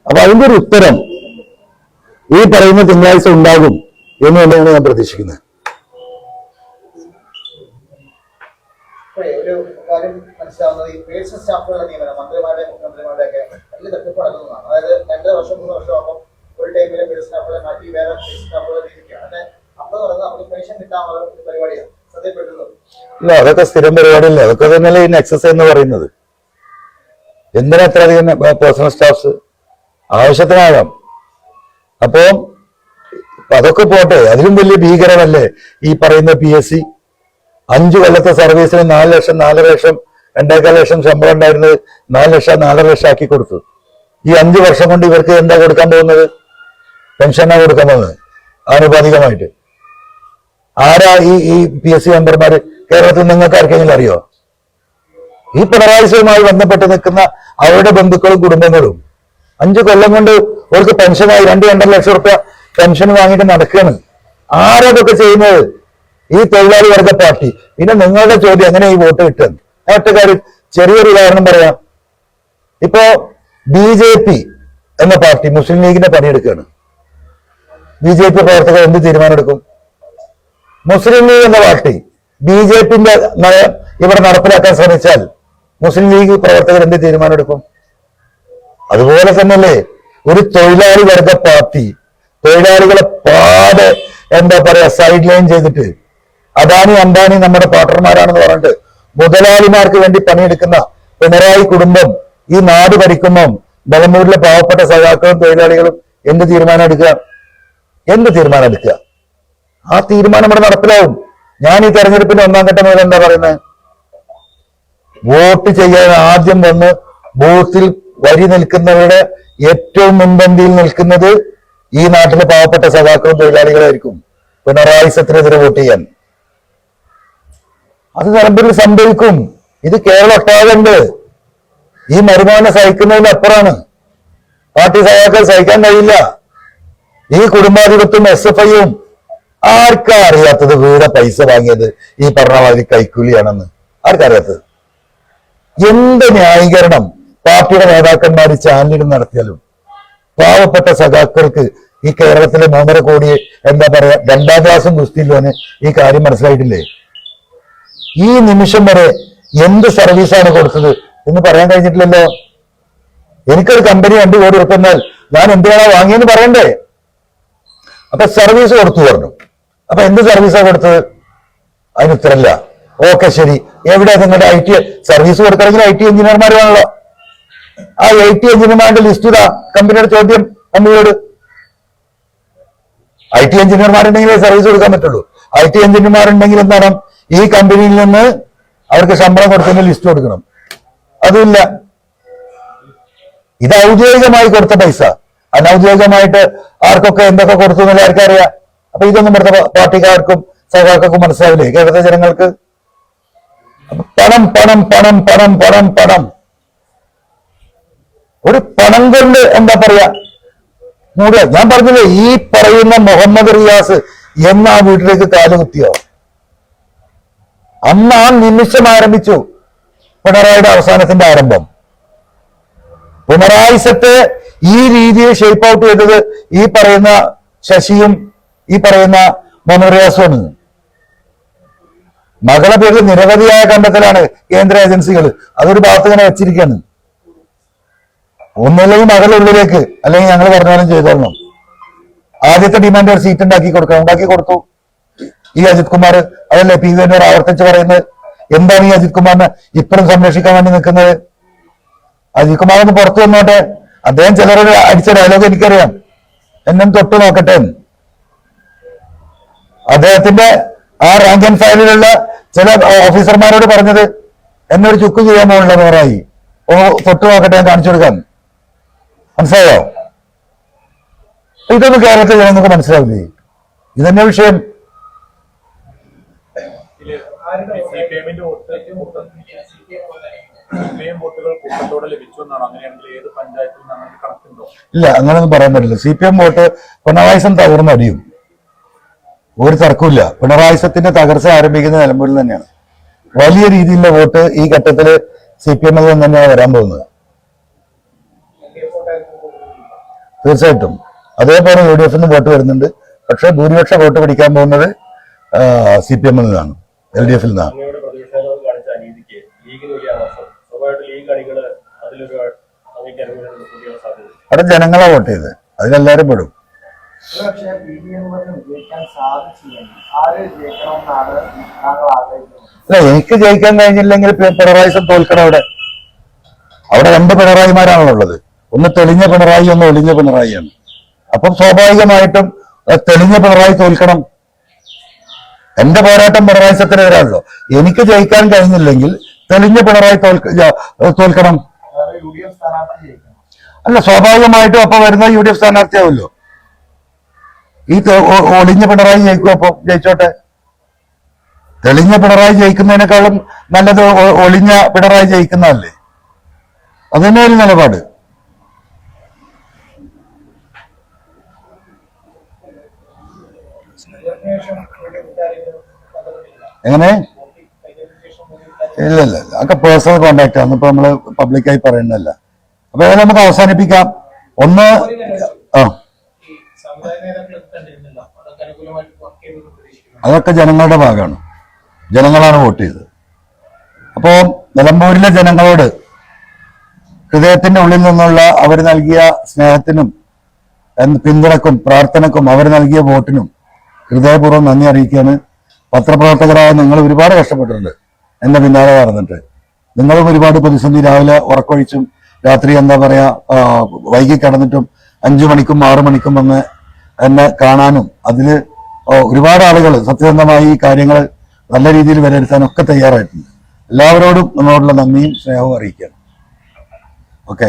[SPEAKER 2] അപ്പൊ അതിന്റെ ഒരു ഉത്തരം ഈ പറയുന്ന തിങ്കളാഴ്ച ഉണ്ടാകും എന്ന് തന്നെയാണ് ഞാൻ പ്രതീക്ഷിക്കുന്നത്.
[SPEAKER 3] ഒരു കാര്യം മനസ്സിലാവുന്നത് ഈ പേഴ്സണൽ സ്റ്റാഫുകളുടെ നിയമനം മന്ത്രിമാരുടെ മുഖ്യമന്ത്രിമാരുടെ ഒക്കെ വലിയ തട്ടിപ്പ് അതായത് രണ്ട് വർഷം മൂന്ന് വർഷം ആകുമ്പോൾ ഒരു ടൈമിലെ പേഴ്സണൽ സ്റ്റാഫുകളെ മാറ്റി വേറെ പേഴ്സണൽ സ്റ്റാഫുകളെ
[SPEAKER 2] ഇല്ല അതൊക്കെ സ്ഥിരം പരിപാടിയല്ല? അതൊക്കെ തന്നെയല്ലേ ഈ എക്സസൈസ് എന്ന് പറയുന്നത്? എന്തിനാ അത്ര അധികം പേഴ്സണൽ സ്റ്റാഫ്സ് ആവശ്യത്തിനാകാം? അപ്പോ അതൊക്കെ പോട്ടെ അതിലും വലിയ ഭീകരമല്ലേ ഈ പറയുന്ന പി എസ് സി അഞ്ചു കൊല്ലത്തെ സർവീസിന് നാല് ലക്ഷം നാലര ലക്ഷം രണ്ടേക്കാൽ ലക്ഷം ശമ്പളം ഉണ്ടായിരുന്നത് നാല് ലക്ഷം നാലര ലക്ഷം ആക്കി കൊടുത്തു. ഈ അഞ്ചു വർഷം കൊണ്ട് ഇവർക്ക് എന്താ കൊടുക്കാൻ പോകുന്നത്? പെൻഷനാണ് കൊടുക്കാൻ പോകുന്നത്? ആനുപാതികമായിട്ട്. ആരാ ഈ ഈ പി എസ് സി മെമ്പർമാര്? കേരളത്തിൽ നിങ്ങൾക്ക് ആർക്കെങ്കിലും അറിയോ? ഈ പിണറായി വിജയനുമായി ബന്ധപ്പെട്ട് നിൽക്കുന്ന അവരുടെ ബന്ധുക്കളും കുടുംബങ്ങളും അഞ്ചു കൊല്ലം കൊണ്ട് അവർക്ക് പെൻഷനായി രണ്ട് രണ്ടര ലക്ഷം റുപ്യ പെൻഷൻ വാങ്ങിയിട്ട് നടക്കുകയാണ്. ആരതൊക്കെ ചെയ്യുന്നത്? ഈ തൊഴിലാളി വർഗ പാർട്ടി. പിന്നെ നിങ്ങളുടെ ചോദ്യം എങ്ങനെ ഈ വോട്ട് കിട്ടുന്നത് ഞാൻ ഒറ്റ കാര്യം ചെറിയൊരു ഉദാഹരണം പറയാം. ഇപ്പോ ബി ജെ പി എന്ന പാർട്ടി മുസ്ലിം ലീഗിന്റെ പണിയെടുക്കുകയാണ്. ബി ജെ പി പ്രവർത്തകർ എന്ത് തീരുമാനമെടുക്കും? മുസ്ലിം ലീഗ് എന്ന പാർട്ടി ബി ജെ പിന്റെ ഇവിടെ നടപ്പിലാക്കാൻ ശ്രമിച്ചാൽ മുസ്ലിം ലീഗ് പ്രവർത്തകർ എന്ത് തീരുമാനമെടുക്കും അതുപോലെ തന്നെയല്ലേ ഒരു തൊഴിലാളി വർഗ പാർട്ടി തൊഴിലാളികളെ പാടെ എന്താ പറയാ സൈഡ് ലൈൻ ചെയ്തിട്ട് അദാനി അംബാനി നമ്മുടെ പാർട്ടർമാരാണെന്ന് പറഞ്ഞിട്ട് മുതലാളിമാർക്ക് വേണ്ടി പണിയെടുക്കുന്ന പിണറായി കുടുംബം ഈ നാട് ഭരിക്കുമ്പം ബലമൂരിലെ പാവപ്പെട്ട സഖാക്കളും തൊഴിലാളികളും എന്ത് തീരുമാനം എടുക്കുക? എന്ത് തീരുമാനം എടുക്കുക? ആ തീരുമാനം ഇവിടെ നടപ്പിലാവും. ഞാൻ ഈ തെരഞ്ഞെടുപ്പിന്റെ ഒന്നാം ഘട്ടം മുതൽ എന്താ പറയുന്നത്? വോട്ട് ചെയ്യാൻ ആദ്യം വന്ന് ബൂത്തിൽ വരി നിൽക്കുന്നവരുടെ ഏറ്റവും മുൻപന്തിയിൽ നിൽക്കുന്നത് ഈ നാട്ടിലെ പാവപ്പെട്ട സഖാക്കളും തൊഴിലാളികളായിരിക്കും. പിണറായി സത്തിനെതിരെ വോട്ട് ചെയ്യാൻ. അത് നിലമ്പൂരിൽ സംഭവിക്കും. ഇത് കേരളം ഒട്ടാകുണ്ട്. ഈ മരുമാനം സഹിക്കുന്നതിന് അപ്പുറമാണ്. പാർട്ടി സഖാക്കൾ സഹിക്കാൻ കഴിയില്ല. ഈ കുടുംബാധിപത്യം എസ് എഫ് ഐയും ആർക്കാ അറിയാത്തത് വീടെ പൈസ വാങ്ങിയത് ഈ പറഞ്ഞ മാതിരി കൈക്കൂലിയാണെന്ന്? ആർക്കറിയാത്തത്? എന്ത് ന്യായീകരണം പാർട്ടിയുടെ നേതാക്കന്മാർ ചാനലിൽ നടത്തിയാലും? പാവപ്പെട്ട സഖാക്കൾക്ക് ഈ കേരളത്തിലെ മൂന്നര കോടി എന്താ പറയാ രണ്ടാം ക്ലാസ്സും ഗുസ്തിയിലോന് ഈ കാര്യം മനസ്സിലായിട്ടില്ലേ? ഈ നിമിഷം വരെ എന്ത് സർവീസാണ് കൊടുത്തത് എന്ന് പറയാൻ കഴിഞ്ഞിട്ടില്ലല്ലോ? എനിക്കൊരു കമ്പനി രണ്ടു കോടി ഉറപ്പെന്നാൽ ഞാൻ എന്തിനാണ് വാങ്ങിയെന്ന് പറയണ്ടേ? അപ്പൊ സർവീസ് കൊടുത്തു പറഞ്ഞു. അപ്പൊ എന്ത് സർവീസാണ് കൊടുത്തത്? അതിന് ഉത്തരമില്ല. ഓക്കെ ശരി. എവിടെയാ നിങ്ങളുടെ ഐ ടി സർവീസ് കൊടുക്കണമെങ്കിൽ ഐ ടി എഞ്ചിനീയർമാർ വേണമല്ലോ ആ ഐ ടി എഞ്ചിനീയർമാരുടെ ലിസ്റ്റ് ഇതാ. കമ്പനിയുടെ ചോദ്യം കമ്പനിയോട് ഐ ടി എഞ്ചിനീയർമാരുണ്ടെങ്കിലേ സർവീസ് കൊടുക്കാൻ പറ്റുള്ളൂ. ഐ ടി എഞ്ചിനീയർമാരുണ്ടെങ്കിൽ എന്താണ്? ഈ കമ്പനിയിൽ നിന്ന് അവർക്ക് ശമ്പളം കൊടുക്കുന്ന ലിസ്റ്റ് കൊടുക്കണം. അതുമില്ല. ഇത് ഔദ്യോഗികമായി കൊടുത്ത പൈസ. അനൗദ്യോഗികമായിട്ട് ആർക്കൊക്കെ എന്തൊക്കെ കൊടുത്തു എന്നുള്ള ആർക്കറിയാം? അപ്പൊ ഇതൊന്നും ഇവിടുത്തെ പാർട്ടിക്കാർക്കും സഹകാർക്കും മനസ്സിലാവില്ലേ? കേരളത്തിലെ ജനങ്ങൾക്ക് പണം പണം പണം പണം പണം പണം. ഒരു പണം കൊണ്ട് എന്താ പറയാ? മൂടുക ഞാൻ പറഞ്ഞില്ലേ ഈ പറയുന്ന മുഹമ്മദ് റിയാസ് എന്ന ആ വീട്ടിലേക്ക് കാലുകുത്തിയോ അന്ന് ആ നിമിഷം ആരംഭിച്ചു പിണറായിയുടെ അവസാനത്തിന്റെ ആരംഭം. പിണറായി സെറ്റ് ഈ രീതിയിൽ ഷേപ്പ് ഔട്ട് ചെയ്തത് ഈ പറയുന്ന ശശിയും ഈ പറയുന്ന മൊനറിയാസുമാണ് മകളെ പേരിൽ നിരവധിയായ കണ്ടെത്തലാണ് കേന്ദ്ര ഏജൻസികൾ. അതൊരു ഭാഗത്ത് ഇങ്ങനെ വെച്ചിരിക്കുകയാണ്. ഒന്നല്ലെങ്കിൽ മകളുടെ ഉള്ളിലേക്ക് അല്ലെങ്കിൽ ഞങ്ങൾ പറഞ്ഞാലും ചെയ്തോളണം. ആദ്യത്തെ ഡിമാൻഡ് ഒരു സീറ്റ് ഉണ്ടാക്കി കൊടുക്കണം. ഉണ്ടാക്കി കൊടുത്തു. ഈ അജിത് കുമാർ അതല്ലേ പി വിനോട് ആവർത്തിച്ച് പറയുന്നത്? എന്താണ് ഈ അജിത് കുമാറിനെ ഇപ്പോഴും സംരക്ഷിക്കാൻ വേണ്ടി നിൽക്കുന്നത്? അജിത് കുമാർ ഒന്ന് പുറത്തു വന്നോട്ടെ. അദ്ദേഹം ചിലരോട് അടിച്ച ഡയലോഗ് എനിക്കറിയാം. എന്നും തൊട്ട് നോക്കട്ടെ. അദ്ദേഹത്തിന്റെ ആ റാങ്ക് ആൻഡ് ഫയലിലുള്ള ചില ഓഫീസർമാരോട് പറഞ്ഞത് എന്നൊരു ചുക്ക് ചെയ്യാൻ പോകുള്ള പറയായി ഓ തൊട്ട് നോക്കട്ടെ ഞാൻ കാണിച്ചു കൊടുക്കാൻ മനസ്സിലായോ? ഇതൊന്നും കേരളത്തിൽ ജനങ്ങൾക്ക് മനസ്സിലാവില്ലേ? ഇതന്നെ വിഷയം.
[SPEAKER 4] സി സി
[SPEAKER 2] ഇല്ല അങ്ങനെയൊന്നും പറയാൻ പറ്റില്ല. സി പി എം വോട്ട് പിണറായിസം തകർന്നടിയും ഒരു തർക്കമില്ല പിണറായി സത്തിന്റെ തകർച്ച ആരംഭിക്കുന്ന നിലമ്പൂരിൽ തന്നെയാണ്. വലിയ രീതിയിലുള്ള വോട്ട് ഈ ഘട്ടത്തിൽ സി പി എമ്മിൽ നിന്ന് തന്നെയാണ് വരാൻ പോകുന്നത്. തീർച്ചയായിട്ടും. അതേപോലെ യു ഡി എഫിന് വോട്ട് വരുന്നുണ്ട്. പക്ഷെ ഭൂരിപക്ഷ വോട്ട് പിടിക്കാൻ പോകുന്നത് സി പി എമ്മിൽ നിന്നാണ്. എൽ ഡി എഫിൽ നിന്നാണ്. അവിടെ ജനങ്ങളെ വോട്ട് ചെയ്ത് അതിലെല്ലാവരും പെടും.
[SPEAKER 3] പക്ഷേ പി ഡി എം ജയിക്കാൻ സാധിച്ചില്ല ആര് ജയിക്കണമെന്നാണ് താങ്കൾ ആഗ്രഹിക്കുന്നത്?
[SPEAKER 2] അല്ല എനിക്ക് ജയിക്കാൻ കഴിഞ്ഞില്ലെങ്കിൽ പിണറായി തോൽക്കണം അവിടെ. അവിടെ രണ്ട് പിണറായിമാരാണല്ലോ ഉള്ളത് ഒന്ന് തെളിഞ്ഞ പിണറായി ഒന്ന് ഒളിഞ്ഞ പിണറായിയാണ്. അപ്പം സ്വാഭാവികമായിട്ടും തെളിഞ്ഞ പിണറായി തോൽക്കണം. എന്റെ പോരാട്ടം പിണറായിസത്തിനെതിരാണല്ലോ എനിക്ക് ജയിക്കാൻ കഴിഞ്ഞില്ലെങ്കിൽ തെളിഞ്ഞ പിണറായി തോൽക്ക തോൽക്കണം. അല്ല സ്വാഭാവികമായിട്ടും അപ്പൊ വരുന്ന യു ഡി എഫ് സ്ഥാനാർത്ഥിയാവുമല്ലോ ഈ ഒളിഞ്ഞ പിണറായി ജയിക്കും അപ്പൊ ജയിച്ചോട്ടെ? തെളിഞ്ഞ പിണറായി ജയിക്കുന്നതിനേക്കാളും നല്ലത് ഒളിഞ്ഞ പിണറായി ജയിക്കുന്നതല്ലേ? അത് തന്നെ ഒരു നിലപാട്. എങ്ങനെ? ഇല്ല ഇല്ല അതൊക്കെ പേഴ്സണൽ കോണ്ടാക്ട് ആണ്. ഇപ്പൊ നമ്മൾ പബ്ലിക്കായി പറയുന്നതല്ല. അപ്പൊ നമുക്ക് അവസാനിപ്പിക്കാം. ഒന്ന് ആ.
[SPEAKER 3] അതൊക്കെ
[SPEAKER 2] ജനങ്ങളുടെ ഭാഗമാണ്. ജനങ്ങളാണ് വോട്ട് ചെയ്തത്. അപ്പോൾ നിലമ്പൂരിലെ ജനങ്ങളോട് ഹൃദയത്തിന്റെ ഉള്ളിൽ നിന്നുള്ള അവർ നൽകിയ സ്നേഹത്തിനും പിന്തുണക്കും പ്രാർത്ഥനക്കും അവർ നൽകിയ വോട്ടിനും ഹൃദയപൂർവം നന്ദി അറിയിക്കുകയാണ്. പത്രപ്രവർത്തകരായ നിങ്ങൾ ഒരുപാട് കഷ്ടപ്പെട്ടിട്ടുണ്ട്. എന്റെ പിന്നാലെ നടന്നിട്ട്. നിങ്ങളും ഒരുപാട് പ്രതിസന്ധി രാവിലെ ഉറക്കൊഴിച്ചും രാത്രി എന്താ പറയാ വൈകി കിടന്നിട്ടും അഞ്ചു മണിക്കും ആറു മണിക്കും വന്ന് എന്നെ കാണാനും അതിൽ ഒരുപാട് ആളുകൾ സത്യസന്ധമായി ഈ കാര്യങ്ങൾ നല്ല രീതിയിൽ വിലയിരുത്താനൊക്കെ തയ്യാറായിട്ടുണ്ട്. എല്ലാവരോടും നമ്മളോടുള്ള നന്ദിയും സ്നേഹവും അറിയിക്കുകയാണ്. Okay.